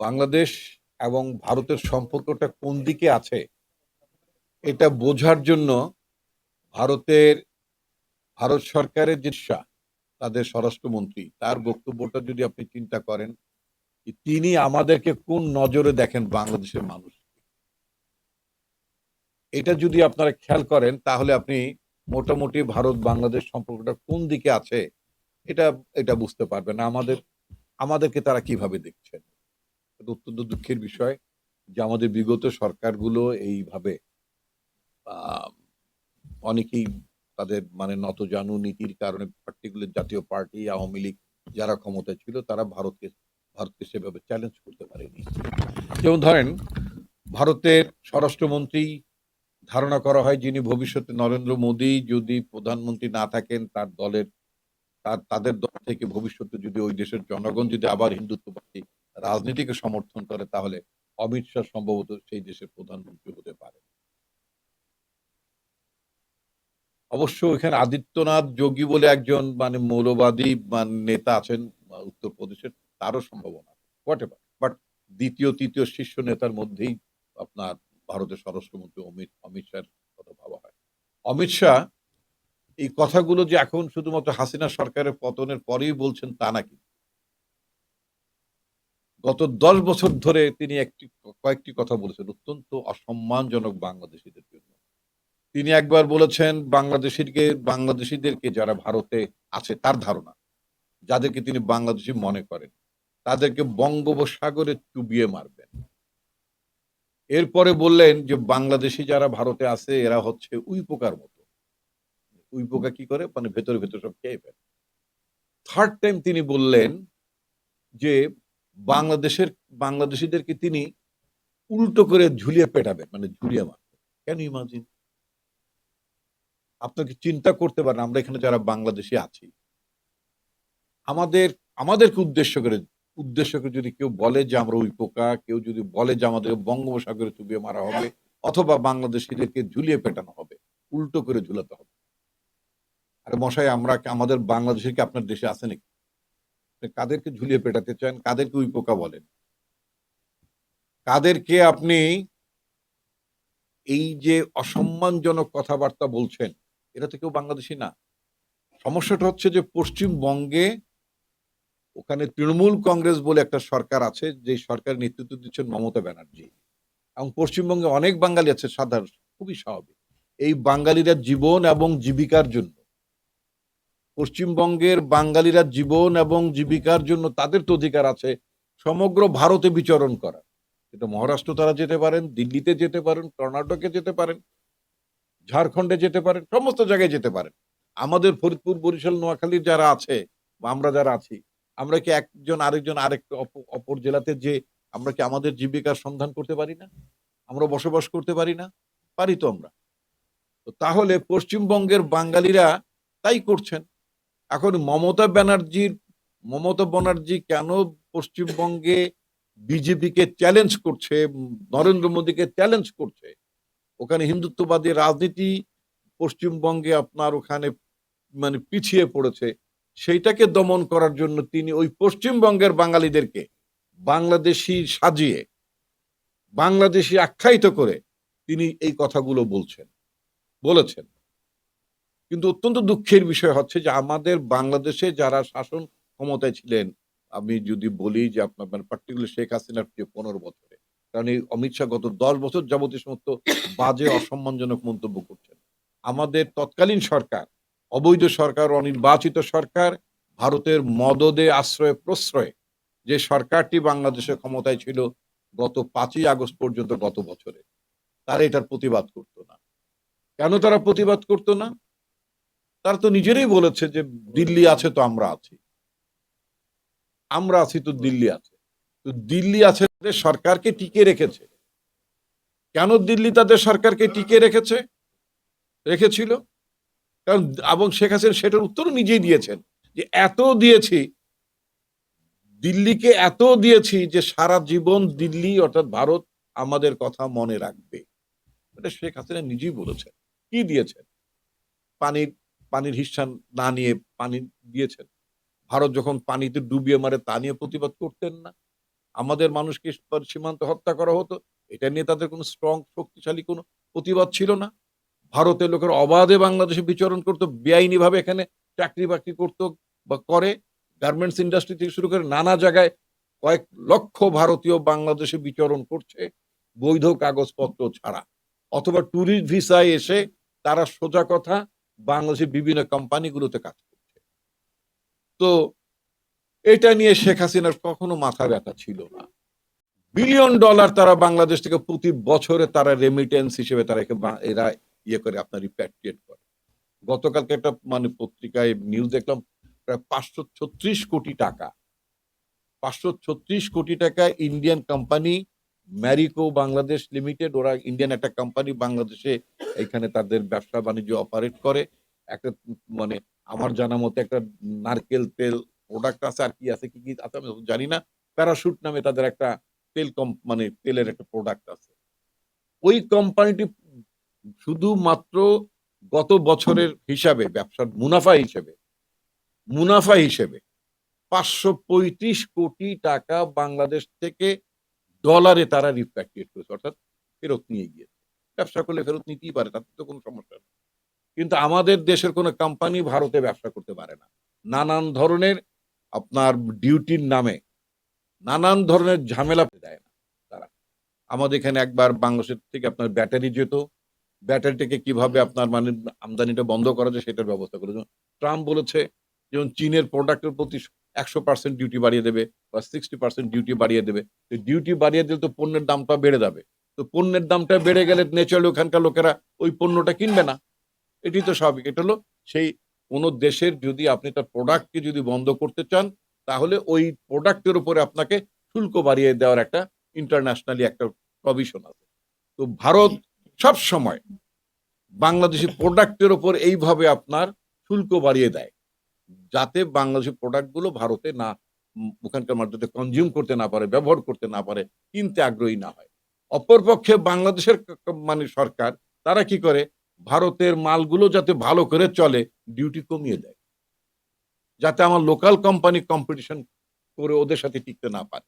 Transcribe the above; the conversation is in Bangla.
বাংলাদেশ এবং ভারতের সম্পর্কটা কোন দিকে আছে, এটা বোঝার জন্য ভারতের, ভারত সরকারের যে তাদের স্বরাষ্ট্রমন্ত্রী, তার বক্তব্যটা যদি আপনি চিন্তা করেন তিনি আমাদেরকে কোন নজরে দেখেন বাংলাদেশের মানুষ? এটা যদি আপনারা খেয়াল করেন, তাহলে আপনি মোটামুটি ভারত, বাংলাদেশ সম্পর্কটা কোন দিকে আছে, এটা এটা বুঝতে পারবেন। আমাদের, আমাদেরকে তারা কীভাবে দেখছেন? অত্যন্ত দুঃখের বিষয় যে আমাদের বিগত সরকারগুলো এইভাবে অনেকেই তাদের মানে নত নতজানু নীতির কারণে পার্টিকুলার জাতীয় পার্টি, আওয়ামী লীগ যারা ক্ষমতায় ছিল তারা ভারতকে ভারতকে সেভাবে চ্যালেঞ্জ করতে পারেনি। যেমন ধরেন, ভারতের স্বরাষ্ট্রমন্ত্রী ধারণা করা হয় যিনি ভবিষ্যতে নরেন্দ্র মোদী যদি প্রধানমন্ত্রী না থাকেন, তার দলের, তার, তাদের দল থেকে ভবিষ্যতে যদি ওই দেশের জনগণ যদি আবার হিন্দুত্ববাদী রাজনীতিকে সমর্থন করে, তাহলে অমিত শাহ সম্ভবত সেই দেশের প্রধানমন্ত্রী হতে পারে। অবশ্য এখানে আদিত্যনাথ যোগী বলে একজন মানে মৌলবাদী নেতা আছেন উত্তরপ্রদেশের, তারও সম্ভাবনা হোয়াট এভার বাট দ্বিতীয়, তৃতীয় শীর্ষ নেতার মধ্যেই আপনার ভারতের স্বরাষ্ট্রমন্ত্রী অমিত অমিত শাহের কথা ভাবা হয়। অমিত শাহ এই কথাগুলো যে এখন শুধুমাত্র হাসিনা সরকারের পতনের পরেই বলছেন তা নাকি গত দশ বছর ধরে তিনি একটি, কয়েকটি কথা বলেছেন, অত্যন্ত অসম্মানজনক বাংলাদেশিদের জন্য। তিনি একবার বলেছেন, বাংলাদেশিকে, বাংলাদেশিদেরকে যারা ভারতে আছে, তার ধারণা, যাদেরকে তিনি বাংলাদেশি মনে করেন, তাদেরকে বঙ্গোপসাগরে চুবিয়ে মারবেন। এরপরে বললেন যে, বাংলাদেশি যারা ভারতে আছে, এরা হচ্ছে উইপোকার মতো। উইপোকা কি করে? মানে ভেতরে ভেতরে সব খেয়ে ফেলে। থার্ড টাইম তিনি বললেন যে বাংলাদেশের, বাংলাদেশিদেরকে তিনি উল্টো করে ঝুলিয়ে পেটাবেন মানে ঝুলিয়ে মারবেন। কেন ইমাজিন? আপনাকে চিন্তা করতে পারেন, আমরা এখানে যারা বাংলাদেশি আছি। আমাদের, আমাদেরকে উদ্দেশ্য করে উদ্দেশ্য করে যদি কেউ বলে যে আমরা উই পোকা কেউ যদি বলে যে আমাদের বঙ্গোপসাগরে চুবিয়ে মারা হবে, অথবা বাংলাদেশিদেরকে ঝুলিয়ে পেটানো হবে, উল্টো করে ঝুলাতে হবে। আরে মশাই, আমরা আমাদের বাংলাদেশের কি আপনার দেশে আছে নাকি? আপনি কাদেরকে ঝুলিয়ে পেটাতে চান, কাদেরকে উই পোকা বলেন। কাদেরকে আপনি এই যে অসম্মানজনক কথাবার্তা বলছেন, এটা তো কেউ বাংলাদেশি না। সমস্যাটা হচ্ছে যে পশ্চিমবঙ্গে ওখানে তৃণমূল কংগ্রেস বলে একটা সরকার আছে, যে সরকার নেতৃত্ব দিচ্ছেন মমতা ব্যানার্জি। এবং পশ্চিমবঙ্গে অনেক বাঙালি আছে, সাধারণ, খুবই স্বাভাবিক। এই বাঙালিরা জীবন এবং জীবিকার জন্য পশ্চিমবঙ্গের বাঙালিরা জীবন এবং জীবিকার জন্য তাদের তো অধিকার আছে, সমগ্র ভারতে বিচরণ করা। এটা মহারাষ্ট্র তারা যেতে পারেন, দিল্লিতে যেতে পারেন, কর্ণাটকে যেতে পারেন, ঝাড়খণ্ডে যেতে পারেন, সমস্ত জায়গায় যেতে পারেন। আমাদের ফরিদপুর, বরিশাল নোয়াখালীর যারা আছে, বা আমরা যারা আছি, আমরা কি একজন আরেকজন আরেক অপ- অপর জেলাতে যে আমরা কি আমাদের জীবিকার সন্ধান করতে পারি না? আমরা বসবাস করতে পারি না? পারি তো আমরা। তো তাহলে পশ্চিমবঙ্গের বাঙালিরা তাই করছেন। এখন মমতা ব্যানার্জির, মমতা ব্যানার্জি কেন পশ্চিমবঙ্গে বিজেপিকে চ্যালেঞ্জ করছে, নরেন্দ্র মোদীকে চ্যালেঞ্জ করছে? ওখানে হিন্দুত্ববাদী রাজনীতি পশ্চিমবঙ্গে আপনার ওখানে মানে পিছিয়ে পড়েছে। সেইটাকে দমন করার জন্য তিনি ওই পশ্চিমবঙ্গের বাঙালিদেরকে বাংলাদেশি সাজিয়ে, বাংলাদেশি আখ্যায়িত করে তিনি এই কথাগুলো বলছেন, বলেছেন। কিন্তু অত্যন্ত দুঃখের বিষয় হচ্ছে যে আমাদের বাংলাদেশে যারা শাসন ক্ষমতায় ছিলেন, আমি যদি বলি যে আপনার মানে পার্টিকুলার শেখ হাসিনার যে পনেরো বছরে, কারণ এই অমিত শাহ গত দশ বছর যাবত এই সমস্ত বাজে, অসম্মানজনক মন্তব্য করছেন। আমাদের তৎকালীন সরকার, অবৈধ সরকার, অনির্বাচিত সরকার, ভারতের মদদে আশ্রয়ে প্রশ্রয়ে যে সরকারটি বাংলাদেশের ক্ষমতায় ছিল গত পাঁচই আগস্ট পর্যন্ত গত বছরে, তারা এটার প্রতিবাদ করতো না। কেন তারা প্রতিবাদ করতো না? তারা তো নিজেরাই বলেছে যে দিল্লি আছে তো আমরা আছি। আমরা আছি তো দিল্লি আছে। তো দিল্লি আছে সরকারকে টিকে রেখেছে। কেন দিল্লি তাদের সরকারকে টিকে রেখেছে? রেখেছিল? কারণ এবং শেখ হাসিনা সেটার উত্তরও নিজেই দিয়েছেন যে এত দিয়েছি, দিল্লিকে এত দিয়েছি যে সারা জীবন দিল্লি অর্থাৎ ভারত আমাদের কথা মনে রাখবে। এটা শেখ হাসিনা নিজেই বলেছেন। কি দিয়েছেন? পানির পানির হিসান না নিয়ে পানি দিয়েছেন। ভারত যখন পানিতে ডুবিয়ে মারে তা নিয়ে প্রতিবাদ করতেন না। আমাদের মানুষকে সীমান্ত হত্যা করা হতো। এটা নিয়ে তাদের কোনো স্ট্রং শক্তিশালী কোনো প্রতিবাদ ছিল না। ভারতের লোকের অবাধে বাংলাদেশে বিচরণ করতো বেআইনি ভাবে এখানে চাকরি বাকরি করতো বা করে। গার্মেন্টস ইন্ডাস্ট্রি থেকে শুরু করে নানা জায়গায় কয়েক লক্ষ ভারতীয় বাংলাদেশে বিচরণ করছে বৈধ কাগজপত্র ছাড়া। অথবা ট্যুরিস্ট ভিসায় এসে তারা সোজা কথা বাংলাদেশের বিভিন্ন কোম্পানিগুলোতে কাজ করছে। তো এটা নিয়ে শেখ হাসিনার কখনো মাথা ব্যথা ছিল না। বিলিয়ন ডলার তারা বাংলাদেশ থেকে প্রতি বছরে তারা রেমিটেন্স হিসেবে তারা এরা ইয়ে করে, আপনার রিপ্যাট্রিয়েট করে। গতকালকে একটা মানে পত্রিকায় নিউজ দেখলাম, প্রায় পাঁচশো ছত্রিশ কোটি টাকা। পাঁচশো ছত্রিশ কোটি টাকা Indian company Marico Bangladesh limited ওরা ইন্ডিয়ান একটা কোম্পানি বাংলাদেশে এখানে তাদের ব্যবসা বাণিজ্য অপারেট করে। একটা মানে আমার জানা মতে একটা নারকেল তেল প্রোডাক্ট আছে আর কি আছে, কি কি আছে আমি জানি না। প্যারাশুট নামে তাদের একটা তেল কম মানে তেলের একটা প্রোডাক্ট আছে। ওই কোম্পানিটি শুধুমাত্র গত বছরের হিসাবে, ব্যবসার মুনাফা হিসেবে মুনাফা হিসেবে পাঁচশো পঁয়ত্রিশ কোটি টাকা বাংলাদেশ থেকে ডলারে তারা রিপ্যাট্রিয়েট করেছে, অর্থাৎ ফেরত নিয়ে গিয়েছে। ব্যবসা করলে ফেরত নিতেই পারে, তাতে তো কোনো সমস্যা নেই। কিন্তু আমাদের দেশের কোনো কোম্পানি ভারতে ব্যবসা করতে পারে না। নানান ধরনের আপনার ডিউটির নামে, নানান ধরনের ঝামেলা দেয় না তারা। আমাদের এখানে একবার বাংলাদেশের থেকে আপনার ব্যাটারি যেত, ব্যাটারিটাকে কীভাবে আপনার মানে আমদানিটা বন্ধ করা যায় সেটার ব্যবস্থা করে যেমন ট্রাম্প বলেছে, যেমন চীনের প্রোডাক্টের প্রতি একশো পার্সেন্ট ডিউটি বাড়িয়ে দেবে বা সিক্সটি পার্সেন্ট ডিউটি বাড়িয়ে দেবে। তো ডিউটি বাড়িয়ে দিলে তো পণ্যের দামটা বেড়ে যাবে। তো পণ্যের দামটা বেড়ে গেলে ন্যাচারালি ওখানকার লোকেরা ওই পণ্যটা কিনবে না। এটি তো স্বাভাবিক। এটা হলো সেই কোনো দেশের যদি আপনি তার প্রোডাক্টকে যদি বন্ধ করতে চান, তাহলে ওই প্রোডাক্টের উপরে আপনাকে শুল্ক বাড়িয়ে দেওয়ার একটা ইন্টারন্যাশনালি একটা প্রভিশন আছে। তো ভারত সব সময় বাংলাদেশি প্রোডাক্টের উপর এইভাবে আপনার শুল্ক বাড়িয়ে দেয়। যাতে বাংলাদেশের প্রোডাক্টগুলো ভারতে না, ওখানকার মানুষ কনজিউম করতে না পারে, ব্যবহার করতে না পারে, কিনতে আগ্রহী না হয়। অপরপক্ষে বাংলাদেশের মানে সরকার, তারা কি করে? ভারতের মালগুলো যাতে ভালো করে চলে ডিউটি কমিয়ে দেয়। যাতে আমার লোকাল কোম্পানি কম্পিটিশন করে ওদের সাথে টিকতে না পারে।